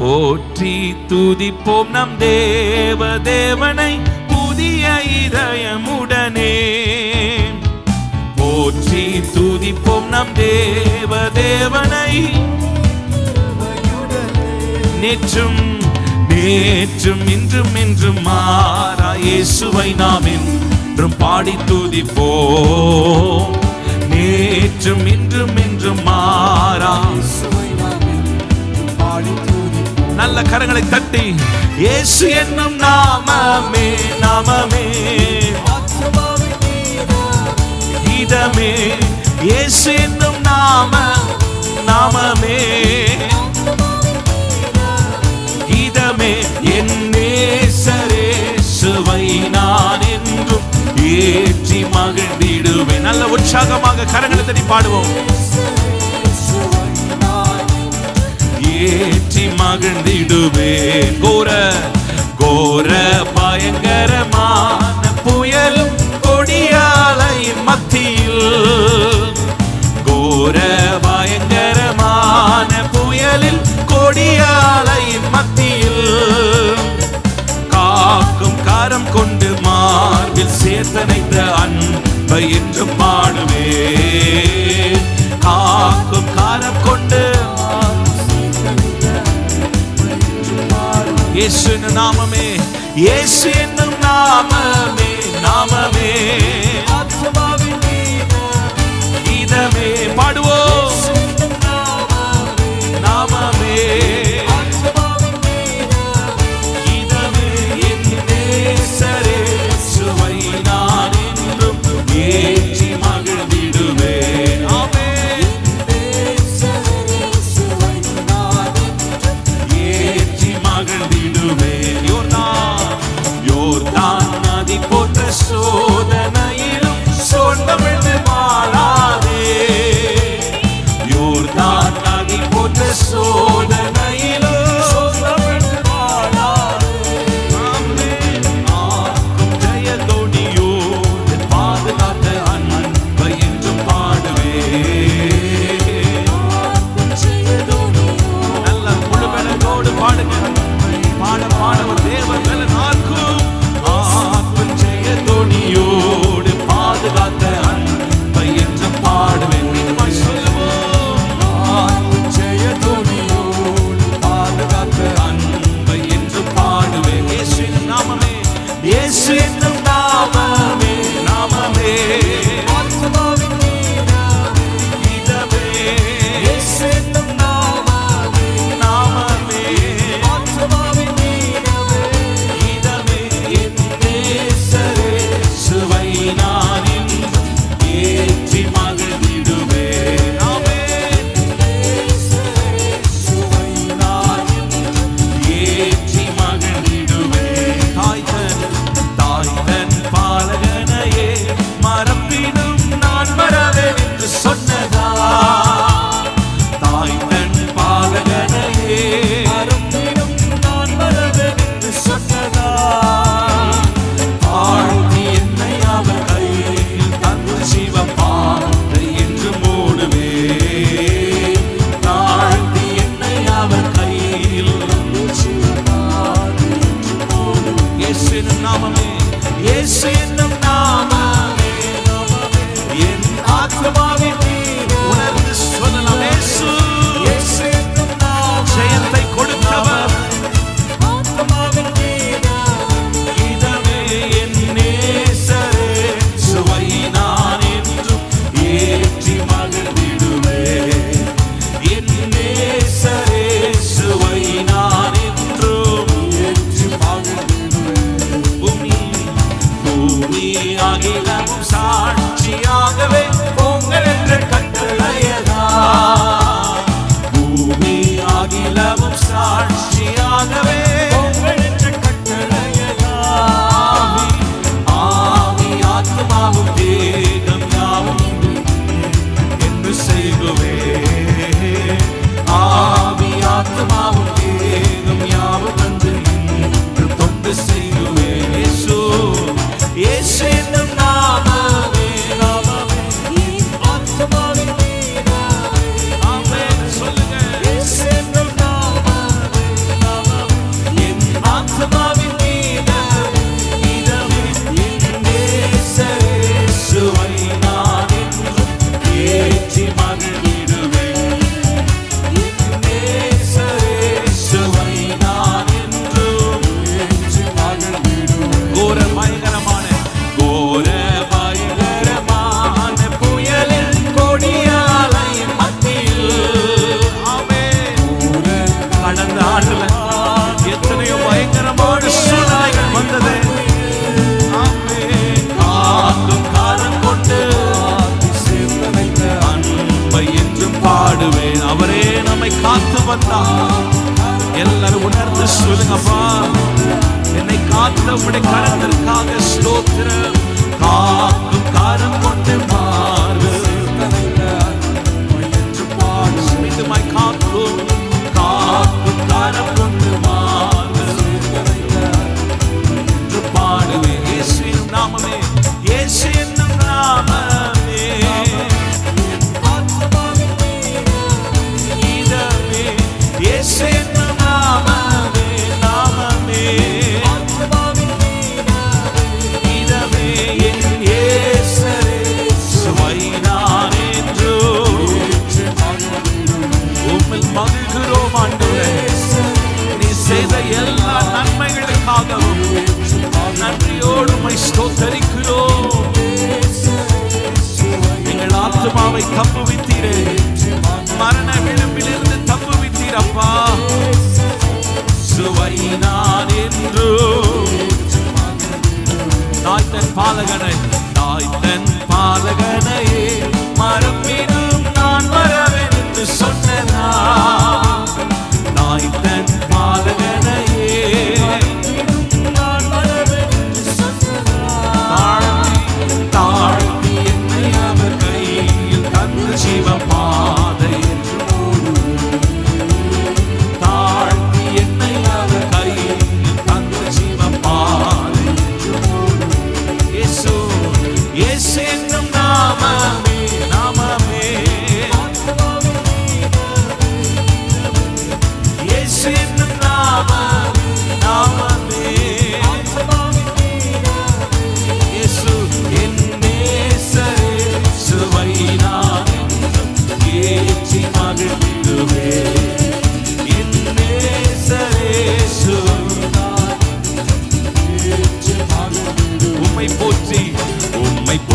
போற்றி துதிப்போம் நம் தேவ தேவனை புதிய இதயமுடனே. போற்றி துதிப்போம் நம் தேவ தேவனை நேற்றும் நேற்றும் இன்றும் இன்றும் மாறா இயேசுவை நாம் என்றும் பாடி துதிப்போம். நேற்றும் இன்றும் நல்ல கரங்களை தட்டி இயேசு என்னும் நாமமே நாமமே. இதமே இயேசு என்னும் நாம நாமமே. இதமே என் நேசரேசுவை நான் என்றும் ஏற்றி மகிழ்ந்திடுவேன். நல்ல உற்சாகமாக கரங்களை தட்டி பாடுவோம். ஏற்றி மகிழ்ந்திடுவேன். கோர கோர பயங்கரமான புயலும் கொடியாலை மத்தியில். கோர பயங்கரமான புயலில் கொடியாலை மத்தியில். காக்கும் காரம் கொண்டு மார்பில் சேர்த்தனைத்த அன்பை என்று பாடுவே இயேசு என்னும் நாமமே இயேசு என்னும் நாமமே நாமமே. இதமே பாடுவோம். நாமமே. இதமே என் நேசரே சுவை நான் என்றும் ஏ பாடுங்க. பாட பாட ஒரு தேவன் மேல நாக்கும் ஆக்கும் ஜெய தொனியோடு பாதுகாத்த அன்பை என்று பாடுவேன். மீண்டுமாய் சொல்லுவோம். வந்தா. எல்லாரும் உணர்ந்து சொல்லுங்கப்பா. என்னை காத்த உடைய கரத்திற்காக ஸ்தோத்திரம் காக்கும் காரம் கொண்டு மாறு. என்று பாடு காக்கும் காரம் கொண்டு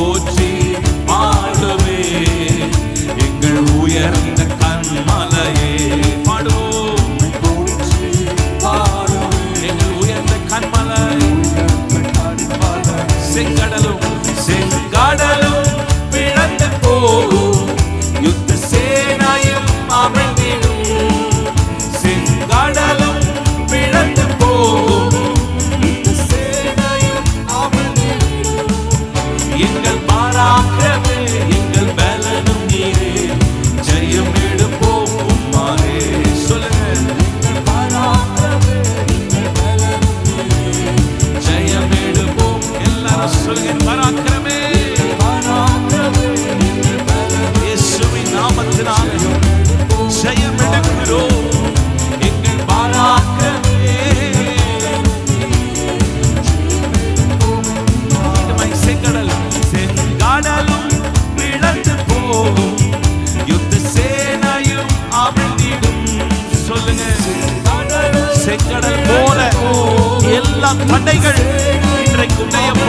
போற்றி.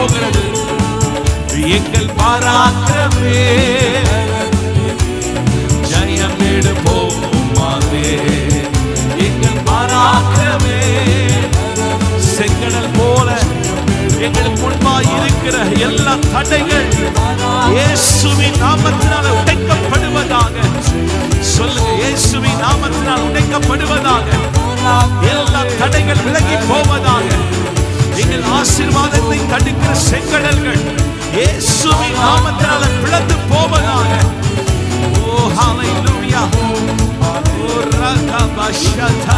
போகிறது. எங்கள் பாராக்கிரமே. ஜயம் எடுப்போமாவே எங்கள் பாராக்கிரமே. செங்கடல் போல எங்களுக்கு முன்பாய் இருக்கிற எல்லா தடைகள் இயேசுவின் நாமத்தினால் உடைக்கப்படுவதாக. சொல்லுங்க இயேசுவின் நாமத்தினால் உடைக்கப்படுவதாக. எல்லா தடைகள் விலகி போவதாக. எங்கள் ஆசீர்வாதத்தை தடுக்கிற செங்கடல்கள். இயேசுவின் நாமத்தினால பிளந்து போவதாக. ஓ ஹalleluya ஓ ரகபஷத.